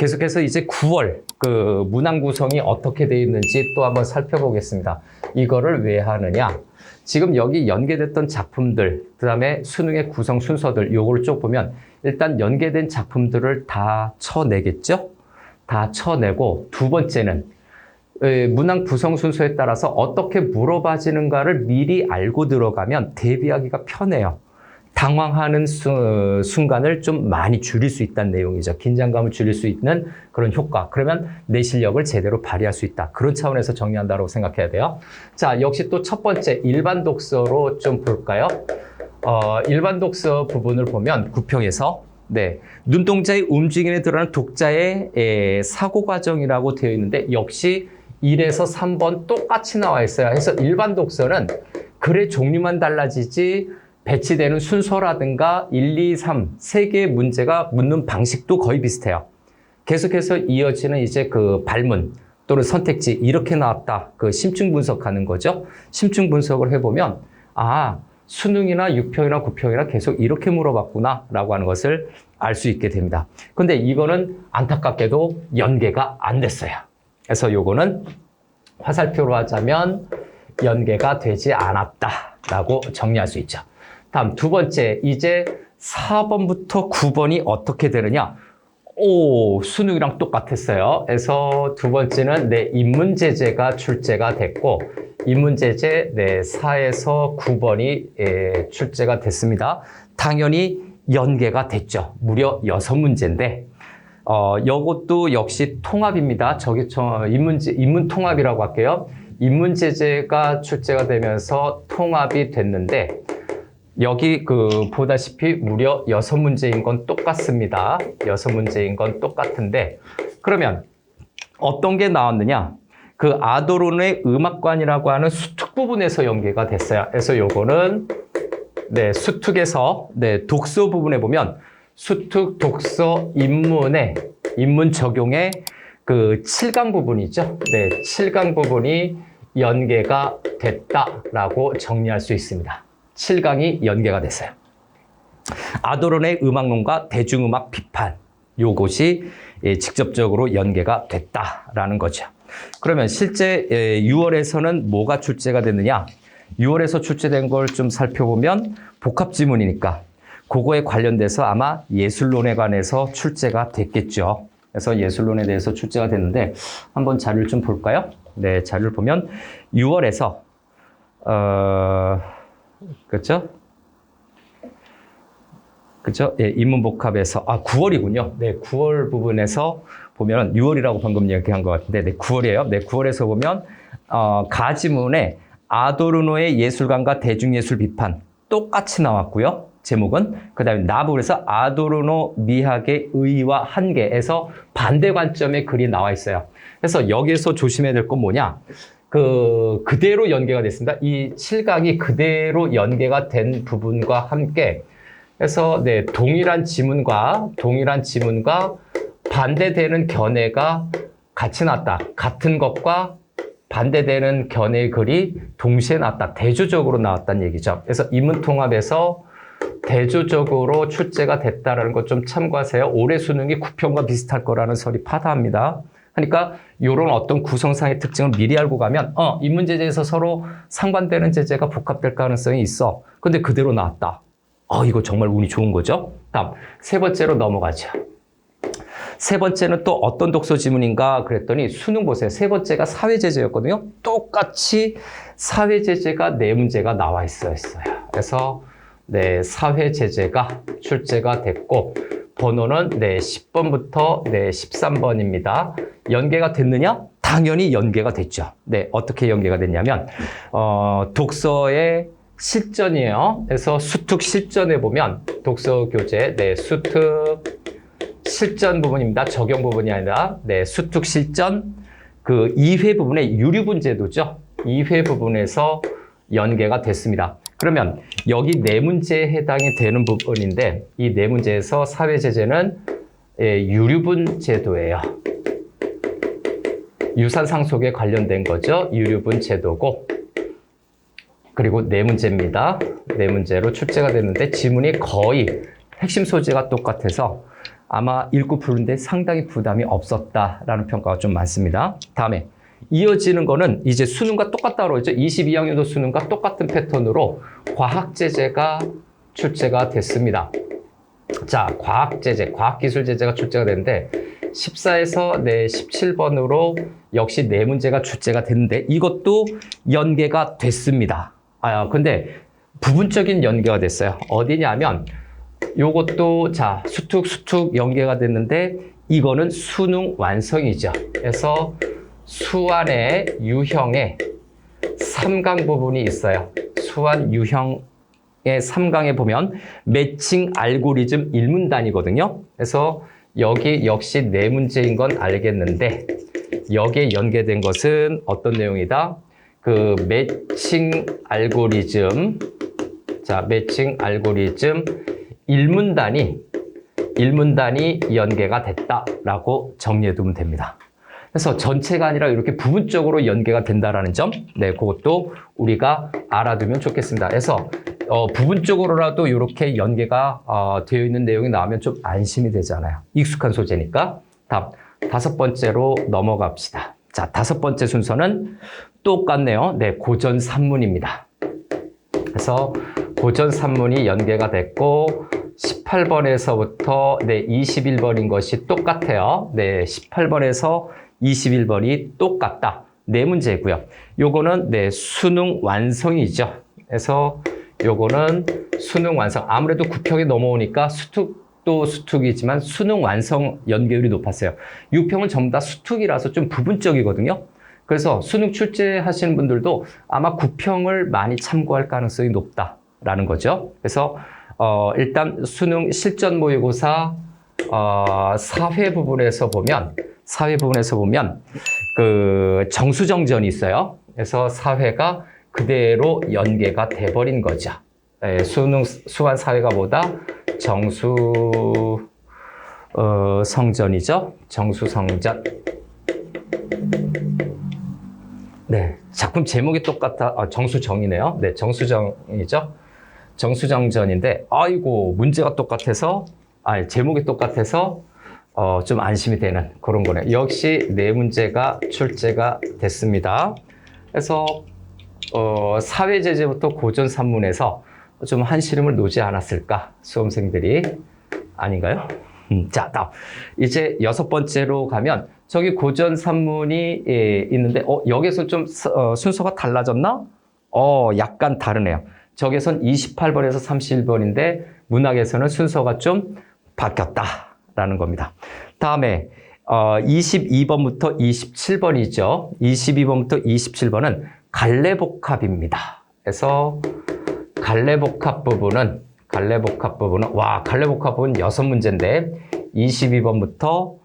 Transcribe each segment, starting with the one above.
계속해서 이제 9월 그 문항 구성이 어떻게 되어 있는지 또 한번 살펴보겠습니다. 이거를 왜 하느냐? 지금 여기 연계됐던 작품들, 그 다음에 수능의 구성 순서들, 요거를 쭉 보면 일단 연계된 작품들을 다 쳐내겠죠? 다 쳐내고 두 번째는 에, 문항 구성 순서에 따라서 어떻게 물어봐지는가를 미리 알고 들어가면 대비하기가 편해요. 당황하는 수- 순간을 좀 많이 줄일 수 있다는 내용이죠. 긴장감을 줄일 수 있는 그런 효과. 그러면 내 실력을 제대로 발휘할 수 있다. 그런 차원에서 정리한다고 생각해야 돼요. 자, 역시 또 첫 번째 일반 독서로 좀 볼까요? 어, 일반 독서 부분을 보면 구평에서 네, 눈동자의 움직임에 들어가는 독자의 에, 사고 과정이라고 되어 있는데 역시 1에서 3번 똑같이 나와 있어요. 그래서 일반 독서는 글의 종류만 달라지지 배치되는 순서라든가 1, 2, 3, 세 개의 문제가 묻는 방식도 거의 비슷해요. 계속해서 이어지는 이제 그 발문 또는 선택지 이렇게 나왔다. 그 심층 분석하는 거죠. 심층 분석을 해보면 아 수능이나 6평이나 9평이나 계속 이렇게 물어봤구나라고 하는 것을 알 수 있게 됩니다. 근데 이거는 안타깝게도 연계가 안 됐어요. 그래서 요거는 화살표로 하자면 연계가 되지 않았다라고 정리할 수 있죠. 다음 두 번째 이제 4번부터 9번이 어떻게 되느냐? 오, 수능이랑 똑같았어요. 그래서 두 번째는 네, 인문제재가 출제가 됐고, 인문제재 네, 4에서 9번이 예, 출제가 됐습니다. 당연히 연계가 됐죠. 무려 6문제인데, 어, 요것도 역시 통합입니다. 저기 저 인문제, 인문 통합이라고 할게요. 인문제재가 출제가 되면서 통합이 됐는데, 여기 그 보다시피 무려 여섯 문제인 건 똑같습니다. 여섯 문제인 건 똑같은데 그러면 어떤 게 나왔느냐? 그 아도론의 음악관이라고 하는 수특 부분에서 연계가 됐어요. 그래서 요거는 네, 수특에서 네, 독서 부분에 보면 수특 독서 인문의 인문 적용의 그 7강 부분이죠. 네, 7강 부분이 연계가 됐다라고 정리할 수 있습니다. 7강이 연계가 됐어요. 아도론의 음악론과 대중음악 비판 요것이 예, 직접적으로 연계가 됐다라는 거죠. 그러면 실제 6월에서는 뭐가 출제가 됐느냐? 6월에서 출제된 걸 좀 살펴보면 복합 지문이니까 그거에 관련돼서 아마 예술론에 관해서 출제가 됐겠죠. 그래서 예술론에 대해서 출제가 됐는데 한번 자료를 좀 볼까요? 네, 자료를 보면 6월에서 어 그렇죠? 그렇죠? 예, 인문복합에서 아 9월이군요. 네, 9월 부분에서 보면 6월이라고 방금 얘기한 것 같은데, 네, 9월이에요. 네, 9월에서 보면 어, 가지문에 아도르노의 예술관과 대중예술 비판 똑같이 나왔고요. 제목은 그다음에 나부에서 아도르노 미학의 의의와 한계에서 반대 관점의 글이 나와 있어요. 그래서 여기에서 조심해야 될 건 뭐냐? 그 그대로 연계가 됐습니다. 이 7강이 그대로 연계가 된 부분과 함께 그래서 네, 동일한 지문과 동일한 지문과 반대되는 견해가 같이 났다. 같은 것과 반대되는 견해의 글이 동시에 나왔다. 대조적으로 나왔다는 얘기죠. 그래서 인문통합에서 대조적으로 출제가 됐다라는 것 좀 참고하세요. 올해 수능이 9평과 비슷할 거라는 설이 파다합니다. 그러니까 이런 어떤 구성상의 특징을 미리 알고 가면 어, 인문 제재에서 서로 상반되는 제재가 복합될 가능성이 있어. 근데 그대로 나왔다. 어, 이거 정말 운이 좋은 거죠. 다음 세 번째로 넘어가죠. 세 번째는 또 어떤 독서 지문인가 그랬더니 수능 보세요. 세 번째가 사회 제재였거든요. 똑같이 사회 제재가 네 문제가 나와 있었어요. 그래서 네, 사회 제재가 출제가 됐고 번호는 네, 10번부터 네, 13번입니다. 연계가 됐느냐? 당연히 연계가 됐죠. 네, 어떻게 연계가 됐냐면 어, 독서의 실전이에요. 그래서 수특 실전에 보면 독서 교재 네, 수특 실전 부분입니다. 적용 부분이 아니라 네, 수특 실전 그 2회 부분의 유류분 제도죠. 2회 부분에서 연계가 됐습니다. 그러면 여기 네 문제에 해당이 되는 부분인데 이 네 문제에서 사회 제재는 예, 유류분 제도예요. 유산 상속에 관련된 거죠. 유류분 제도고 그리고 네 문제입니다. 네 문제로 출제가 됐는데 지문이 거의 핵심 소재가 똑같아서 아마 읽고 푸는데 상당히 부담이 없었다라는 평가가 좀 많습니다. 다음에 이어지는 거는 이제 수능과 똑같다고 그러죠. 22학년도 수능과 똑같은 패턴으로 과학제재가 출제가 됐습니다. 자, 과학제재, 과학기술제재가 출제가 됐는데 14에서 네 17번으로 역시 네 문제가 출제가 됐는데 이것도 연계가 됐습니다. 아, 근데 부분적인 연계가 됐어요. 어디냐면 요것도 자, 수특 수특 연계가 됐는데 이거는 수능 완성이죠. 그래서 수완의 유형의 3강 부분이 있어요. 수완 유형의 3강에 보면 매칭 알고리즘 1문단이거든요. 그래서 여기 역시 네 문제인 건 알겠는데 여기에 연계된 것은 어떤 내용이다? 그 매칭 알고리즘 자, 매칭 알고리즘 1문단이 1문단이 연계가 됐다라고 정리해 두면 됩니다. 그래서 전체가 아니라 이렇게 부분적으로 연계가 된다라는 점, 네, 그것도 우리가 알아두면 좋겠습니다. 그래서 어, 부분적으로라도 이렇게 연계가 어, 되어 있는 내용이 나오면 좀 안심이 되잖아요. 익숙한 소재니까. 다음 다섯 번째로 넘어갑시다. 자, 다섯 번째 순서는 똑같네요. 네, 고전 산문입니다. 그래서 고전 산문이 연계가 됐고 18번에서부터 네, 21번인 것이 똑같아요. 네, 18번에서 21번이 똑같다. 네 문제고요. 요거는 네, 수능 완성이죠. 그래서 요거는 수능 완성. 아무래도 구평이 넘어오니까 수특도 수특이지만 수능 완성 연계율이 높았어요. 6평은 전부 다 수특이라서 좀 부분적이거든요. 그래서 수능 출제하시는 분들도 아마 구평을 많이 참고할 가능성이 높다라는 거죠. 그래서 어, 일단 수능 실전 모의고사 어, 사회 부분에서 보면 사회 부분에서 보면 그 정수정전이 있어요. 그래서 사회가 그대로 연계가 돼버린 거죠. 예, 수능 수완 사회가 보다 정수 어, 성전이죠. 정수 성전. 네, 작품 제목이 똑같아. 아, 정수정이네요. 네, 정수정이죠. 정수정전인데, 아이고 문제가 똑같아서, 아 제목이 똑같아서 어, 좀 안심이 되는 그런 거네요. 역시 네 문제가 출제가 됐습니다. 그래서 어, 사회제재부터 고전 산문에서 좀 한시름을 놓지 않았을까 수험생들이 아닌가요? 음, 자, 다음 이제 여섯 번째로 가면 저기 고전 산문이 예, 있는데 어, 여기서 좀 서- 어, 순서가 달라졌나? 어, 약간 다르네요. 저기선 28번에서 31번인데 문학에서는 순서가 좀 바뀌었다 라는 겁니다. 다음에 어, 22번부터 27번이죠. 22번부터 27번은 갈래복합입니다. 그래서 갈래복합 부분은 갈래복합 부분은 와 갈래복합 부분 여섯 문제인데 22번부터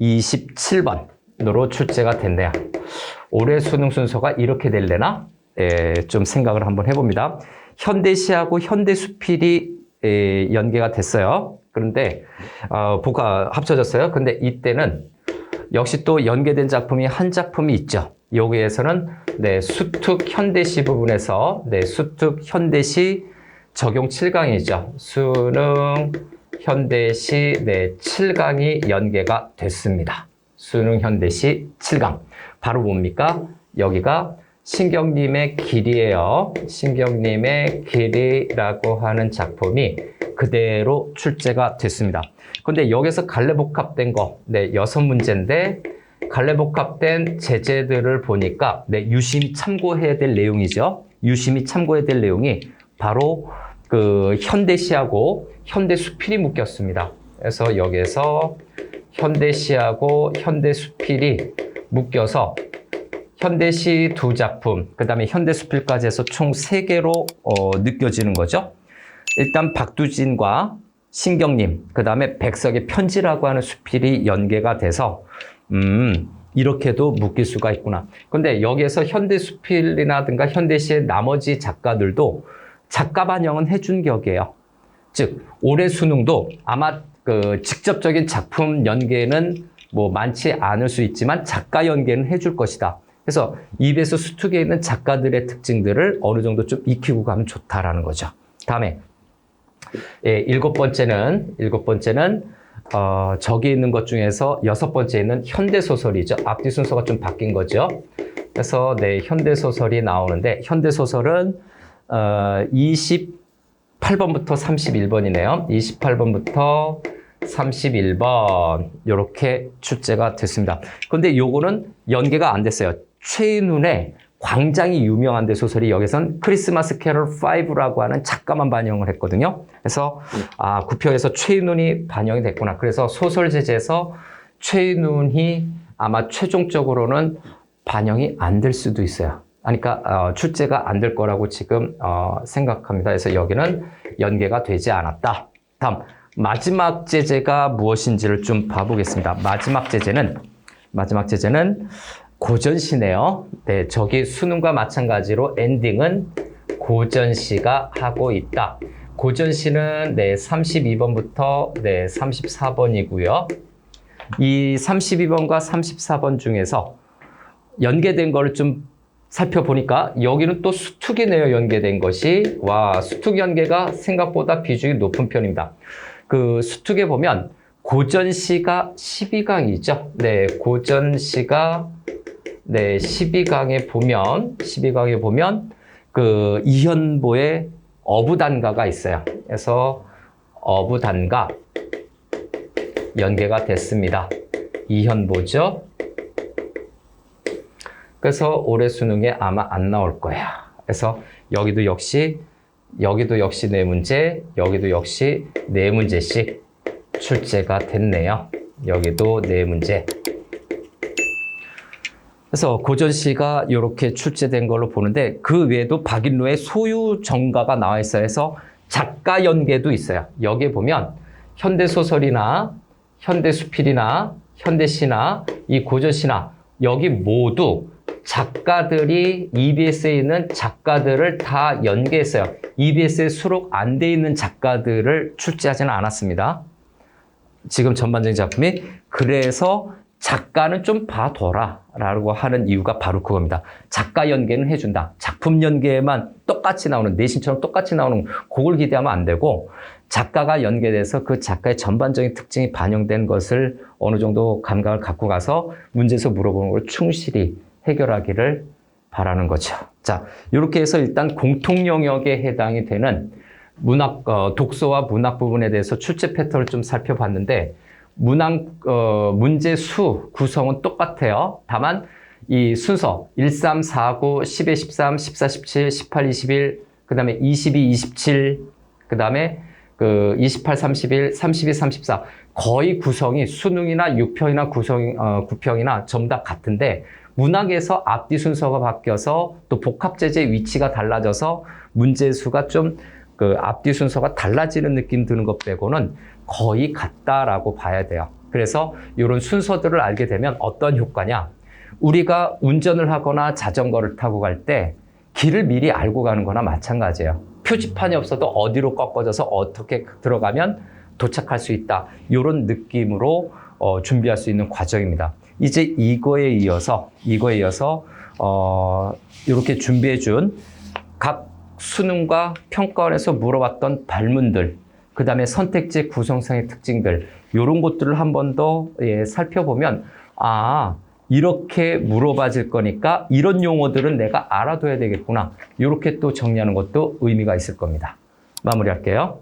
27번으로 출제가 됐네요. 올해 수능 순서가 이렇게 될래나? 예, 좀 생각을 한번 해봅니다. 현대시하고 현대수필이 예, 연계가 됐어요. 그런데 어, 보가 합쳐졌어요. 근데 이때는 역시 또 연계된 작품이 한 작품이 있죠. 여기에서는 네, 수특 현대시 부분에서 네, 수특 현대시 적용 7강이죠. 수능 현대시 네, 7강이 연계가 됐습니다. 수능 현대시 7강. 바로 뭡니까? 여기가 신경님의 길이에요. 신경님의 길이라고 하는 작품이 그대로 출제가 됐습니다. 근데 여기서 갈래복합된 거, 네, 여섯 문제인데, 갈래복합된 제재들을 보니까, 네, 유심히 참고해야 될 내용이죠. 유심히 참고해야 될 내용이 바로 그 현대시하고 현대수필이 묶였습니다. 그래서 여기에서 현대시하고 현대수필이 묶여서 현대시 두 작품, 그 다음에 현대수필까지 해서 총 세 개로 어, 느껴지는 거죠. 일단 박두진과 신경님, 그 다음에 백석의 편지라고 하는 수필이 연계가 돼서, 음, 이렇게도 묶일 수가 있구나. 근데 여기에서 현대 수필이라든가 현대시의 나머지 작가들도 작가 반영은 해준 격이에요. 즉, 올해 수능도 아마 그 직접적인 작품 연계는 뭐 많지 않을 수 있지만 작가 연계는 해줄 것이다. 그래서 입에서 수특에 있는 작가들의 특징들을 어느 정도 좀 익히고 가면 좋다라는 거죠. 다음에 예, 일곱 번째는 일곱 번째는 어, 저기 있는 것 중에서 여섯 번째 있는 현대 소설이죠. 앞뒤 순서가 좀 바뀐 거죠. 그래서 네, 현대 소설이 나오는데 현대 소설은 어, 28번부터 31번이네요. 28번부터 31번 이렇게 출제가 됐습니다. 그런데 요거는 연계가 안 됐어요. 최인훈의 광장이 유명한데 소설이 여기선 크리스마스 캐럴 5라고 하는 작가만 반영을 했거든요. 그래서 아 구표에서 최인훈이 반영이 됐구나. 그래서 소설 제재에서 최인훈이 아마 최종적으로는 반영이 안 될 수도 있어요. 그러니까 어, 출제가 안 될 거라고 지금 어, 생각합니다. 그래서 여기는 연계가 되지 않았다. 다음 마지막 제재가 무엇인지를 좀 봐보겠습니다. 마지막 제재는 마지막 제재는 고전시네요. 네, 저기 수능과 마찬가지로 엔딩은 고전시가 하고 있다. 고전시는 네, 32번부터 네, 34번이고요. 이 32번과 34번 중에서 연계된 거를 좀 살펴보니까 여기는 또 수특이네요. 연계된 것이. 와, 수특 연계가 생각보다 비중이 높은 편입니다. 그 수특에 보면 고전시가 12강이죠. 네, 고전시가 네, 12강에 보면 12강에 보면 그 이현보의 어부단가가 있어요. 그래서 어부단가 연계가 됐습니다. 이현보죠. 그래서 올해 수능에 아마 안 나올 거야. 그래서 여기도 역시 여기도 역시 네 문제, 여기도 역시 네 문제씩 출제가 됐네요. 여기도 네 문제. 그래서 고전 시가 이렇게 출제된 걸로 보는데 그 외에도 박인로의 소유 정가가 나와 있어요. 해서 작가 연계도 있어요. 여기에 보면 현대 소설이나 현대 수필이나 현대 시나 이 고전 시나 여기 모두 작가들이 EBS에 있는 작가들을 다 연계했어요. EBS에 수록 안 돼 있는 작가들을 출제하지는 않았습니다. 지금 전반적인 작품이 그래서 작가는 좀 봐둬라 라고 하는 이유가 바로 그겁니다. 작가 연계는 해준다. 작품 연계만 똑같이 나오는 내신처럼 똑같이 나오는 그걸 기대하면 안 되고 작가가 연계돼서 그 작가의 전반적인 특징이 반영된 것을 어느 정도 감각을 갖고 가서 문제에서 물어보는 걸 충실히 해결하기를 바라는 거죠. 자, 이렇게 해서 일단 공통 영역에 해당이 되는 문학, 어, 독서와 문학 부분에 대해서 출제 패턴을 좀 살펴봤는데 문항 어, 문제 수 구성은 똑같아요. 다만 이 순서 1, 3, 4, 9, 10에 13, 14, 17, 18, 21, 그 다음에 22, 27, 그 다음에 그 28, 31, 32, 34 거의 구성이 수능이나 6평이나 구성 어, 9평이나 전부 다 같은데 문학에서 앞뒤 순서가 바뀌어서 또 복합 제재 위치가 달라져서 문제 수가 좀 그 앞뒤 순서가 달라지는 느낌 드는 것 빼고는 거의 같다라고 봐야 돼요. 그래서 이런 순서들을 알게 되면 어떤 효과냐? 우리가 운전을 하거나 자전거를 타고 갈 때 길을 미리 알고 가는 거나 마찬가지예요. 표지판이 없어도 어디로 꺾어져서 어떻게 들어가면 도착할 수 있다. 이런 느낌으로 어, 준비할 수 있는 과정입니다. 이제 이거에 이어서 이거에 이어서 어, 이렇게 준비해 준 각 수능과 평가원에서 물어봤던 발문들 그 다음에 선택지 구성상의 특징들 이런 것들을 한 번 더 예, 살펴보면 아 이렇게 물어봐질 거니까 이런 용어들은 내가 알아둬야 되겠구나 이렇게 또 정리하는 것도 의미가 있을 겁니다. 마무리할게요.